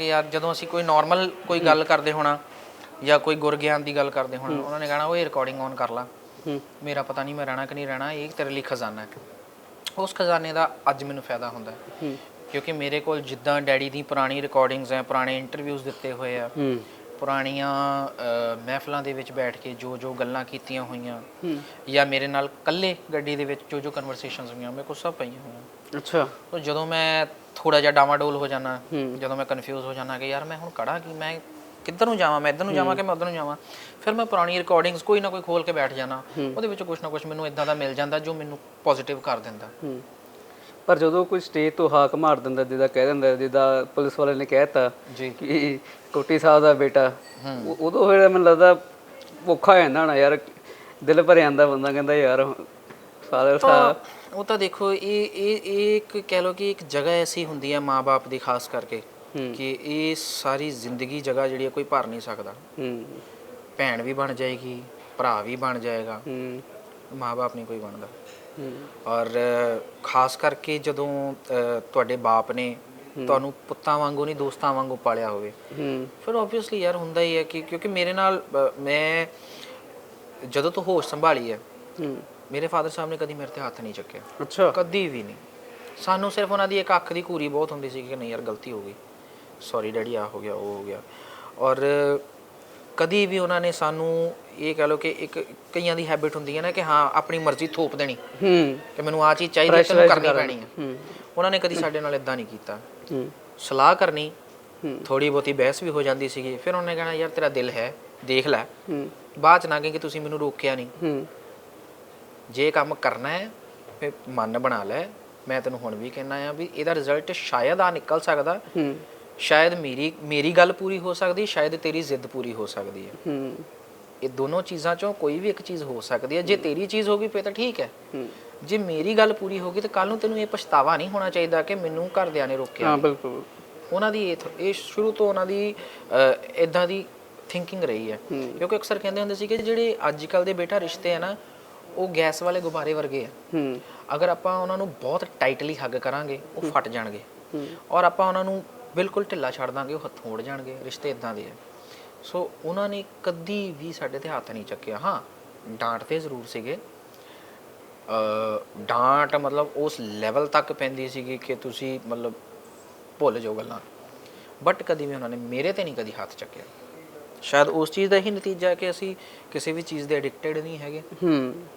ਯਾਰ ਜਦੋਂ ਅਸੀਂ ਕੋਈ ਨਾਰਮਲ ਕੋਈ ਗੱਲ ਕਰਦੇ ਹੋਣਾ ਜਾਂ ਕੋਈ ਗੁਰਗਿਆਨ ਦੀ ਗੱਲ ਕਰਦੇ ਹੋਣਾ ਉਹਨਾਂ ਨੇ ਕਹਿਣਾ ਉਹ ਰਿਕਾਰਡਿੰਗ ਔਨ ਕਰ ਲਾ। ਮੇਰਾ ਪਤਾ ਨਹੀਂ ਮੈਂ ਰਹਿਣਾ ਕਿ ਨਹੀਂ ਰਹਿਣਾ ਇਹ ਤੇਰੇ ਲਈ ਖਜ਼ਾਨਾ ਹੈ। ਉਸ ਖਜ਼ਾਨੇ ਦਾ ਅੱਜ ਮੈਨੂੰ ਫਾਇਦਾ ਹੁੰਦਾ ਹੈ। ਕਿਉਂਕਿ ਮੇਰੇ ਕੋਲ ਜਿੱਦਾਂ ਡੈਡੀ ਦੀ ਪੁਰਾਣੀ ਰਿਕਾਰਡਿੰਗਸ ਹੈ ਪੁਰਾਣੇ ਇੰਟਰਵਿਊਜ਼ ਦਿੱਤੇ ਹੋਏ ਆ ਪੁਰਾਣੀਆਂ ਮਹਿਫਲਾਂ ਦੇ ਵਿੱਚ ਬੈਠ ਕੇ ਜੋ ਜੋ ਗੱਲਾਂ ਕੀਤੀਆਂ ਹੋਈਆਂ ਜਾਂ ਮੇਰੇ ਨਾਲ ਇਕੱਲੇ ਗੱਡੀ ਦੇ ਵਿੱਚ ਜੋ ਜੋ ਕਨਵਰਸੇਸ਼ਨਸ ਹੋਈਆਂ ਮੇਰੇ ਕੋਲ ਸਭ ਪਈਆਂ ਹੋਈਆਂ। ਅੱਛਾ। ਤੋ ਜਦੋਂ ਮੈਂ ਥੋੜਾ ਜਿਹਾ ਡਾਮਾਡੋਲ ਹੋ ਜਾਣਾ। ਜਦੋਂ ਮੈਂ ਕਨਫਿਊਜ਼ ਹੋ ਜਾਣਾ ਕਿ ਯਾਰ ਮੈਂ ਹੁਣ ਕਰਾਂ ਕਿ ਮੈਂ ਕਿੱਧਰ ਨੂੰ ਜਾਵਾਂ ਮੈਂ ਇੱਧਰ ਨੂੰ ਜਾਵਾਂ ਕਿ ਮੈਂ ਉੱਧਰ ਨੂੰ ਜਾਵਾਂ? ਫਿਰ ਮੈਂ ਪੁਰਾਣੀ ਰਿਕਾਰਡਿੰਗਸ ਕੋਈ ਨਾ ਕੋਈ ਖੋਲ ਕੇ ਬੈਠ ਜਾਣਾ ਉਹਦੇ ਵਿੱਚ ਕੁਝ ਨਾ ਕੁਝ ਮੈਨੂੰ ਇਦਾਂ ਦਾ ਮਿਲ ਜਾਂਦਾ ਜੋ ਮੈਨੂੰ ਪੋਜ਼ਿਟਿਵ ਕਰ ਦਿੰਦਾ। ਪਰ ਜਦੋਂ ਕੋਈ ਸਟੇਜ ਤੋਂ ਹਾਕ ਮਾਰ ਦਿੰਦਾ ਜਿੱਦਾਂ ਕਹਿ ਦਿੰਦਾ ਜਿੱਦਾਂ ਪੁਲਿਸ ਵਾਲੇ ਨੇ ਕਹਿਤਾ ਜੀ। ਕਿ ਕੋਟੀ ਸਾਹਿਬ ਦਾ ਬੇਟਾ ਉਦੋਂ ਫਿਰ ਮੈਨੂੰ ਲੱਗਦਾ ਔਖਾ ਹੋ ਜਾਂਦਾ ਨਾ ਯਾਰ ਦਿਲ ਭਰ ਜਾਂਦਾ ਬੰਦਾ ਕਹਿੰਦਾ ਯਾਰ ਫਾਦਰ ਸਾਹਿਬ। ਉਹ ਤਾਂ ਦੇਖੋ ਇਹ ਇਹ ਇਹ ਇੱਕ ਕਹਿ ਲਓ ਕਿ ਇੱਕ ਜਗ੍ਹਾ ਐਸੀ ਹੁੰਦੀ ਹੈ ਮਾਪੇ ਦੀ ਖਾਸ ਕਰਕੇ। ਕਿ ਇਹ ਸਾਰੀ ਜ਼ਿੰਦਗੀ ਜਗ੍ਹਾ ਜਿਹੜੀ ਕੋਈ ਭਰ ਨਹੀਂ ਸਕਦਾ। ਭੈਣ ਵੀ ਬਣ ਜਾਏਗੀ ਭਰਾ ਵੀ ਬਣ ਜਾਏਗਾ। ਮਾਪੇ ਨਹੀਂ ਕੋਈ ਬਣਦਾ। ਔਰ ਖਾਸ ਕਰਕੇ ਜਦੋਂ ਤੁਹਾਡੇ ਬਾਪ ਨੇ ਤੁਹਾਨੂੰ ਪੁੱਤਾਂ ਵਾਂਗੂ ਨਹੀਂ ਦੋਸਤਾਂ ਵਾਂਗੂ ਪਾਲਿਆ ਹੋਵੇ ਹੂੰ। ਫਿਰ ਆਬਵੀਅਸਲੀ ਯਾਰ ਹੁੰਦਾ ਹੀ ਹੈ ਕਿ ਕਿਉਂਕਿ ਮੇਰੇ ਨਾਲ ਮੈਂ ਜਦੋਂ ਤੋਂ ਹੋਸ਼ ਸੰਭਾਲੀ ਹੂੰ। ਮੇਰੇ ਫਾਦਰ ਸਾਹਿਬ ਨੇ ਕਦੀ ਮੇਰੇ ਤੇ ਹੱਥ ਨਹੀਂ ਚੱਕਿਆ। ਅੱਛਾ। ਕਦੀ ਵੀ ਨਹੀਂ। ਸਾਨੂੰ ਸਿਰਫ ਉਹਨਾਂ ਦੀ ਇੱਕ ਅੱਖ ਦੀ ਘੂਰੀ ਬਹੁਤ ਹੁੰਦੀ ਸੀ ਕਿ ਨਹੀਂ ਯਾਰ ਗਲਤੀ ਹੋ ਗਈ। ਸੌਰੀ ਡੈਡੀ ਆ ਹੋ ਗਿਆ ਉਹ ਹੋ ਗਿਆ। ਔਰ ਕਦੀ ਵੀ ਉਹਨਾਂ ਨੇ ਸਾਨੂੰ ਇਹ ਕਹ ਲਓ ਕਿ ਇੱਕ ਕਈਆਂ ਦੀ ਹੈਬਿਟ ਹੁੰਦੀ ਹੈ ਨਾ ਕਿ ਹਾਂ ਆਪਣੀ ਮਰਜ਼ੀ ਥੋਪ ਦੇਣੀ। ਹੂੰ। ਕਿ ਮੈਨੂੰ ਆ ਚੀਜ਼ ਚਾਹੀਦੀ ਹੈ ਤੈਨੂੰ ਕਰਨੀ। ਪੈਣੀ ਹੈ। ਹੂੰ। ਉਹਨਾਂ ਨੇ ਕਦੀ ਸਾਡੇ ਨਾਲ ਇਦਾਂ ਨਹੀਂ ਕੀਤਾ। ਹੂੰ। ਸਲਾਹ ਕਰਨੀ। ਹੂੰ। ਥੋੜੀ ਬਹੁਤੀ ਬਹਿਸ ਵੀ ਹੋ ਜਾਂਦੀ ਸੀਗੀ। ਫਿਰ ਉਹਨੇ ਕਹਿਣਾ ਯਾਰ ਤੇਰਾ ਦਿਲ ਹੈ ਦੇਖ ਲੈ। ਹੂੰ। ਬਾਅਦ ਚ ਨਾ ਕਿ ਤੁਸੀਂ ਮੈਨੂੰ ਰੋਕਿਆ ਨਹੀਂ। ਹੂੰ। ਜੇ ਕੰਮ ਕਰਨਾ ਹੈ ਫਿਰ ਮਨ ਬਣਾ ਲੈ। ਮੈਂ ਤੈਨੂੰ ਹੁਣ ਵੀ ਕਹਿਣਾ ਆ ਵੀ ਇਹਦਾ ਰਿਜ਼ਲਟ ਸ਼ਾਇਦ ਆ ਨਿਕਲ ਸਕਦਾ। ਹੂੰ। ਸ਼ਾਇਦ ਮੇਰੀ ਮੇਰੀ ਗੱਲ ਪੂਰੀ ਹੋ ਸਕਦੀ ਸ਼ਾਇਦ ਤੇਰੀ ਜ਼ਿੱਦ ਪੂਰੀ ਹੋ ਸਕਦੀ ਹੈ। ਹੂੰ। ਇਹ ਦੋਨੋਂ ਚੀਜ਼ਾਂ ਚੋਂ ਕੋਈ ਵੀ ਇੱਕ ਚੀਜ਼ ਹੋ ਸਕਦੀ ਹੈ। ਜੇ ਤੇਰੀ ਚੀਜ਼ ਹੋ ਗਈ ਫਿਰ ਤਾਂ ਠੀਕ ਹੈ। ਹੂੰ। ਜੇ ਮੇਰੀ ਗੱਲ ਪੂਰੀ ਹੋ ਗਈ ਤਾਂ ਕੱਲ ਨੂੰ ਤੈਨੂੰ ਇਹ ਪਛਤਾਵਾ ਨਹੀਂ ਹੋਣਾ ਚਾਹੀਦਾ ਕਿ ਮੈਨੂੰ ਘਰਦਿਆਂ ਨੇ ਰੋਕਿਆ। ਹਾਂ ਬਿਲਕੁਲ। ਉਹਨਾਂ ਦੀ ਇਹ ਸ਼ੁਰੂ ਤੋਂ ਉਹਨਾਂ ਦੀ ਇਦਾਂ ਦੀ ਥਿੰਕਿੰਗ ਰਹੀ ਹੈ। ਕਿਉਂਕਿ ਅਕਸਰ ਕਹਿੰਦੇ ਹੁੰਦੇ ਸੀ ਕਿ ਜਿਹੜੇ ਅੱਜ ਕੱਲ ਦੇ ਬੇਟਾ ਰਿਸ਼ਤੇ ਆ ਨਾ ਉਹ ਗੈਸ ਵਾਲੇ ਗੁਬਾਰੇ ਵਰਗੇ ਆ। ਹੂੰ। ਅਗਰ ਆਪਾਂ ਉਹਨਾਂ ਨੂੰ ਬਹੁਤ ਟਾਈਟਲੀ ਹੱਗ ਕਰਾਂਗੇ ਉਹ ਫਟ ਜਾਣਗੇ। ਹੂੰ। ਔਰ ਆਪਾਂ ਉਹਨਾਂ ਨੂੰ ਬਿਲਕੁਲ ਢਿੱਲਾ ਛੱਡ ਦਾਂਗੇ ਉਹ ਹੱਥੋਂ ਉੱਡ ਜਾਣਗੇ ਰਿਸ਼ਤੇ ਇਦਾਂ ਦੇ ਆ। ਸੋ ਉਹਨਾਂ ਨੇ ਕਦੀ ਵੀ ਸਾਡੇ ਤੇ ਹੱਥ ਨਹੀਂ ਚੱਕਿਆ। ਹਾਂ ਡਾਂਟਦੇ ਜ਼ਰੂਰ ਸੀਗੇ। ਅ ਡਾਂਟ ਮਤਲਬ ਉਸ ਲੈਵਲ ਤੱਕ ਪੈਂਦੀ ਸੀਗੀ ਕਿ ਤੁਸੀਂ ਮਤਲਬ ਭੁੱਲ ਜਾਓ ਗੱਲਾਂ। ਬਟ ਕਦੀ ਵੀ ਉਹਨਾਂ ਨੇ ਮੇਰੇ ਤੇ ਨਹੀਂ ਕਦੀ ਹੱਥ ਚੱਕਿਆ। ਸ਼ਾਇਦ ਉਸ ਚੀਜ਼ ਦਾ ਹੀ ਨਤੀਜਾ ਹੈ ਕਿ ਅਸੀਂ ਕਿਸੇ ਵੀ ਚੀਜ਼ ਦੇ ਐਡਿਕਟਡ ਨਹੀਂ ਹੈਗੇ। ਹੂੰ।